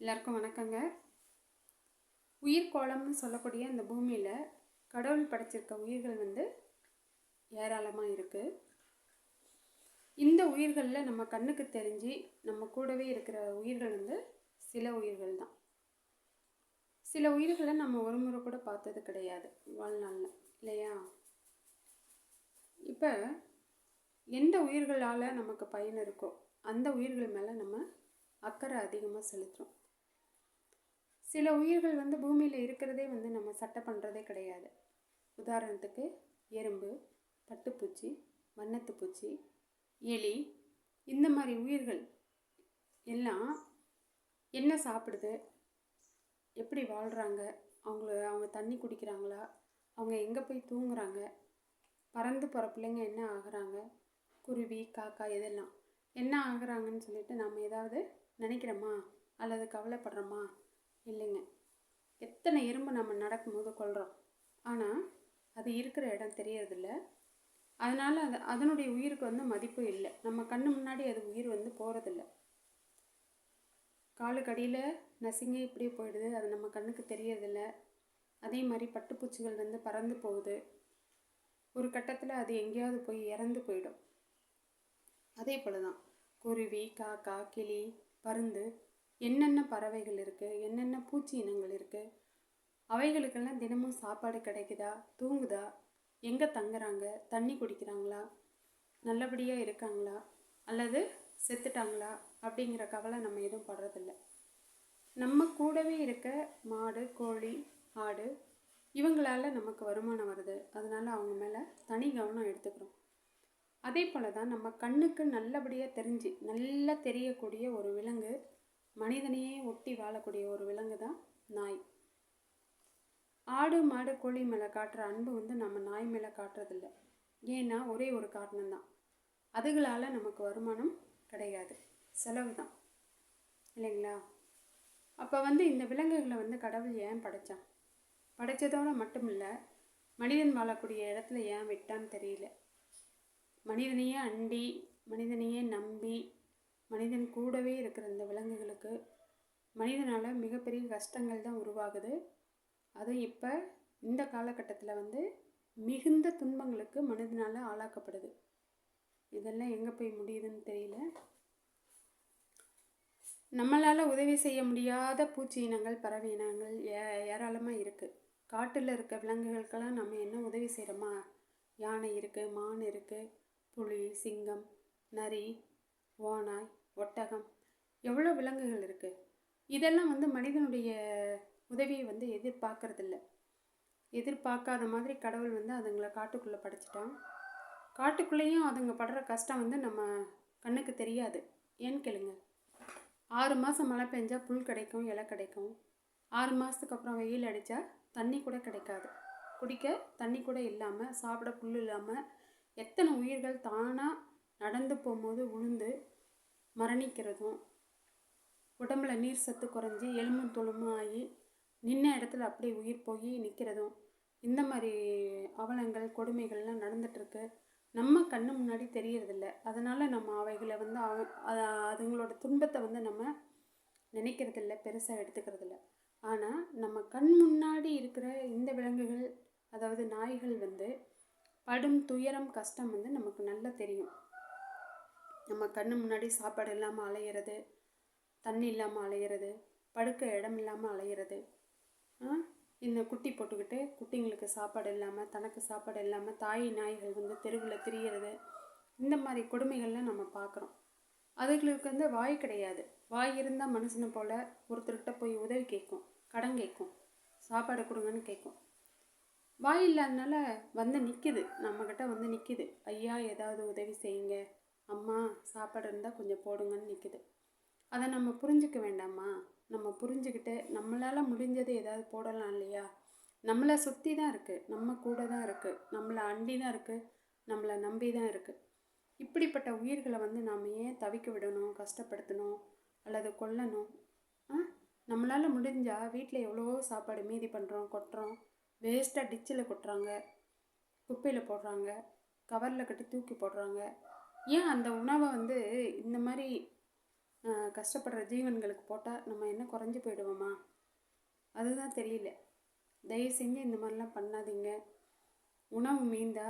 எல்லாருக்கும் வணக்கங்க. உயிர்கோளம்னு சொல்லக்கூடிய இந்த பூமியில் கடவுள் படைச்சிருக்க உயிர்கள் வந்து ஏராளமாக இருக்குது இந்த உயிர்களில் நம்ம கண்ணுக்கு தெரிஞ்சு நம்ம கூடவே இருக்கிற உயிர்கள் வந்து சில உயிர்கள் தான். சில உயிர்களை நம்ம ஒரு முறை கூட பார்த்தது கிடையாது வாழ்நாளில் இல்லையா? இப்போ எந்த உயிர்களால் நமக்கு பயன் இருக்கோ அந்த உயிர்கள் மேலே நம்ம அக்கறை அதிகமாக செலுத்துகிறோம் சில உயிர்கள் வந்து பூமியில் இருக்கிறதே வந்து நம்ம சட்டை பண்ணுறதே கிடையாது. உதாரணத்துக்கு எறும்பு பட்டுப்பூச்சி வண்ணத்துப்பூச்சி எலி இந்த மாதிரி உயிர்கள் எல்லாம் என்ன சாப்பிடுது? எப்படி வாழ்கிறாங்க அவங்கள அவங்க தண்ணி குடிக்கிறாங்களா? அவங்க எங்கே போய் தூங்குறாங்க? பறந்து போகிற பிள்ளைங்க என்ன ஆகுறாங்க? குருவி காக்கா இதெல்லாம் என்ன ஆகுறாங்கன்னு சொல்லிட்டு நம்ம ஏதாவது நினைக்கிறோமா? அல்லது கவலைப்படுறோமா? இல்லைங்க. எத்தனை எறும்பு நம்ம நடக்கும்போது கொள்கிறோம் ஆனால் அது இருக்கிற இடம் தெரியறதில்ல. அதனால் அது அதனுடைய உயிருக்கு வந்து மதிப்பு இல்லை. நம்ம கண்ணு முன்னாடி அது உயிர் வந்து போகிறதில்ல காலுக்கடியில் நசுங்கி இப்படியே போயிடுது. அது நம்ம கண்ணுக்கு தெரியறதில்ல. அதே மாதிரி பட்டுப்பூச்சிகள் வந்து பறந்து போகுது. ஒரு கட்டத்தில் அது எங்கேயாவது போய் இறந்து போயிடும். அதே போல தான் குருவி காக்கா கிளி பருந்து என்னென்ன பறவைகள் இருக்குது என்னென்ன பூச்சி இனங்கள் இருக்குது அவைகளுக்கெல்லாம் தினமும் சாப்பாடு கிடைக்குதா? தூங்குதா? எங்கே தங்குறாங்க? தண்ணி குடிக்கிறாங்களா? நல்லபடியாக இருக்காங்களா? அல்லது செத்துட்டாங்களா? அப்படிங்கிற கவலை நம்ம எதுவும் படுறதில்ல. நம்ம கூடவே இருக்க மாடு கோழி ஆடு இவங்களால நமக்கு வருமானம் வருது. அதனால் அவங்க மேலே தனி கவனம் எடுத்துக்கிறோம். அதே போல தான் நம்ம கண்ணுக்கு நல்லபடியாக தெரிஞ்சு நல்லா தெரியக்கூடிய ஒரு விலங்கு மனிதனையே ஒட்டி வாழக்கூடிய ஒரு விலங்கு தான் நாய். ஆடு மாடு கோழி மேலே காட்டுற அன்பு வந்து நம்ம நாய் மேலே காட்டுறதில்ல. ஏன்னா ஒரே ஒரு காரணம் தான் அதுகளால் நமக்கு வருமானம் கிடையாது. செலவு தான் இல்லைங்களா? அப்போ வந்து இந்த விலங்குகளை வந்து கடவுள் ஏன் படைச்சான்? படைத்ததோடு மட்டும் இல்லை மனிதன் வாழக்கூடிய இடத்துல ஏன் விட்டான்னு தெரியல. மனிதனையே அண்டி மனிதனையே நம்பி மனிதன் கூடவே இருக்கிற இந்த விலங்குகளுக்கு மனிதனால் மிகப்பெரிய கஷ்டங்கள் தான் உருவாகுது. அதுவும் இப்போ இந்த காலகட்டத்தில் வந்து மிகுந்த துன்பங்களுக்கு மனிதனால் ஆளாக்கப்படுது. இதெல்லாம் எங்கே போய் முடியுதுன்னு தெரியல. நம்மளால் உதவி செய்ய முடியாத பூச்சி இனங்கள் பறவை இனங்கள் ஏ ஏராளமாக இருக்குது காட்டில் இருக்க விலங்குகளுக்கெல்லாம் நம்ம என்ன உதவி செய்கிறோமா யானை இருக்குது மான் இருக்குது புலி சிங்கம் நரி ஓனாய் ஒட்டகம். எவ்வளோ விலங்குகள் இருக்குது இதெல்லாம் வந்து மனிதனுடைய உதவியை வந்து எதிர்பார்க்கறதில்ல. எதிர்பார்க்காத மாதிரி கடவுள் வந்து அதுங்களை காட்டுக்குள்ளே படைச்சிட்டான். காட்டுக்குள்ளேயும் அதுங்க படுற கஷ்டம் வந்து நம்ம கண்ணுக்கு தெரியாது. ஏன்னு கேளுங்க. ஆறு மாதம் மழை பெஞ்சால் புல் கிடைக்கும் இலை கிடைக்கும். ஆறு மாதத்துக்கு அப்புறம் வெயில் அடித்தா தண்ணி கூட கிடைக்காது. குடிக்க தண்ணி கூட இல்லாமல் சாப்பிட புல் இல்லாமல் எத்தனை உயிர்கள் தானாக நடந்து போகும்போது உளுந்து மரணிக்கிறதும் உடம்புல நீர் சத்து குறைஞ்சி எலும்பும் தொழுமும் ஆகி நின்ன இடத்துல அப்படியே உயிர் போய் நிற்கிறதும் இந்த மாதிரி அவலங்கள் கொடுமைகள்லாம் நடந்துகிட்ருக்கு நம்ம கண்ணு முன்னாடி தெரியறதில்ல. அதனால் நம்ம அவைகளை வந்து அவ அதுங்களோட துன்பத்தை வந்து நம்ம நினைக்கிறதில்ல பெருசாக எடுத்துக்கிறதில்ல. ஆனால் நம்ம கண் முன்னாடி இருக்கிற இந்த விலங்குகள் அதாவது நாய்கள் வந்து படும் துயரம் கஷ்டம் வந்து நமக்கு நல்லா தெரியும். நம்ம கண்ணு முன்னாடி சாப்பாடு இல்லாமல் அலையிறது தண்ணி இல்லாமல் அலையிறது படுக்க இடம் இல்லாமல் அலையிறது இந்த குட்டி போட்டுக்கிட்டு குட்டிங்களுக்கு சாப்பாடு இல்லாமல் தனக்கு சாப்பாடு இல்லாமல் தாய் நாய்கள் வந்து தெருவில் திரியிறது இந்த மாதிரி கொடுமைகள்லாம் நம்ம பார்க்குறோம் அதுகளுக்கு வந்து வாய் கிடையாது. வாய் இருந்தால் மனுஷனை போல் ஒருத்தர்கிட்ட போய் உதவி கேட்கும் கடன் கேட்கும் சாப்பாடு கொடுங்கன்னு கேட்கும். வாய் இல்லாதனால வந்து நிற்கிது நம்மக்கிட்ட வந்து நிற்கிது ஐயா ஏதாவது உதவி செய்யுங்க. அம்மா சாப்பாடு இருந்தால் கொஞ்சம் போடுங்கன்னு நிற்கிது அதை நம்ம புரிஞ்சுக்க வேண்டாமா? நம்ம புரிஞ்சுக்கிட்டு நம்மளால் முடிஞ்சது ஏதாவது போடலாம் இல்லையா? நம்மளை சுற்றி தான் இருக்குது நம்ம கூட தான் இருக்குது நம்மளை அண்டி தான் இருக்குது நம்மளை நம்பி தான் இருக்குது இப்படிப்பட்ட உயிர்களை வந்து நாம் ஏன் தவிக்க விடணும் கஷ்டப்படுத்தணும் அல்லது கொல்லணும்? ஆ? நம்மளால் முடிஞ்சால் வீட்டில் எவ்வளோ சாப்பாடு மீதி பண்ணுறோம் கொட்டுறோம் வேஸ்ட்டாக டிச்சில் கொட்டுறாங்க குப்பையில் போடுறாங்க கவரில் கட்டி தூக்கி போடுறாங்க ஏன் அந்த உணவை வந்து இந்த மாதிரி கஷ்டப்படுற ஜீவன்களுக்கு போட்டால் நம்ம என்ன குறைஞ்சி போயிடுவோமா? அதுதான் தெரியல. தயவு செஞ்சு இந்த மாதிரிலாம் பண்ணாதீங்க. உணவு மீந்தா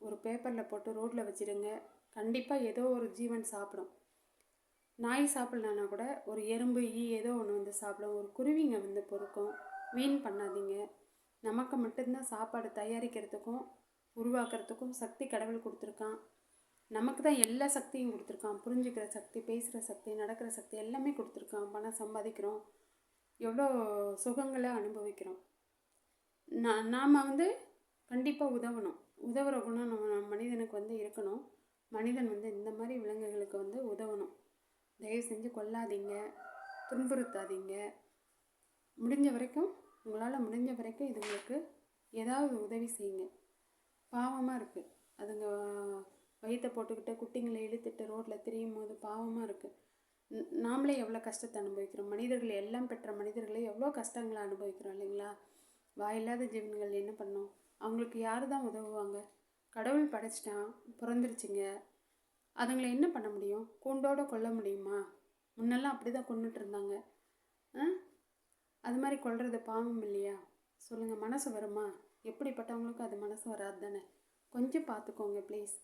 ஒரு பேப்பரில் போட்டு ரோட்டில் வச்சிடுங்க கண்டிப்பாக ஏதோ ஒரு ஜீவன் சாப்பிடும். நாய் சாப்பிட்லனா கூட ஒரு எறும்பு ஈ ஏதோ ஒன்று வந்து சாப்பிடும். ஒரு குருவிங்க வந்து பொறுக்கும். வீண் பண்ணாதீங்க. நமக்கு மட்டும்தான் சாப்பாடு தயாரிக்கிறதுக்கும் உருவாக்குறதுக்கும் சக்தி கடவுள் கொடுத்துருக்கான். நமக்கு தான் எல்லா சக்தியும் கொடுத்துருக்கான். புரிஞ்சுக்கிற சக்தி பேசுகிற சக்தி நடக்கிற சக்தி எல்லாமே கொடுத்துருக்கான். பணம் சம்பாதிக்கிறோம். எவ்வளோ சுகங்களை அனுபவிக்கிறோம். நான் நாம் வந்து கண்டிப்பாக உதவணும். உதவுற குணம் நம்ம மனிதனுக்கு வந்து இருக்கணும். மனிதன் வந்து இந்த மாதிரி விலங்குகளுக்கு வந்து உதவணும். தயவு செஞ்சு கொல்லாதீங்க துன்புறுத்தாதீங்க. முடிஞ்ச வரைக்கும் உங்களால் முடிஞ்ச வரைக்கும் இதுங்களுக்கு ஏதாவது உதவி செய்யுங்க. பாவமாக இருக்குது அதுங்க வயிற்றை போட்டுக்கிட்டு குட்டிங்களை இழுத்துட்டு ரோட்டில் திரியும் போது பாவமாக இருக்குது நாமளே எவ்வளோ கஷ்டத்தை அனுபவிக்கிறோம். மனிதர்கள் எல்லாம் பெற்ற மனிதர்களே எவ்வளோ கஷ்டங்களை அனுபவிக்கிறோம் இல்லைங்களா? வாயில்லாத ஜீவன்கள் என்ன பண்ணும்? அவங்களுக்கு யார் தான் உதவுவாங்க? கடவுள் படைச்சிட்டான் பிறந்துருச்சிங்க. அதுங்களை என்ன பண்ண முடியும்? கூண்டோட கொல்ல முடியுமா? முன்னெல்லாம் அப்படி தான் கொண்டுட்டு இருந்தாங்க. ஆ? அது மாதிரி கொள்வது பாவம் இல்லையா? சொல்லுங்கள் மனசு வருமா? எப்படிப்பட்டவங்களுக்கும் அது மனசு வராது தானே கொஞ்சம் பார்த்துக்கோங்க ப்ளீஸ்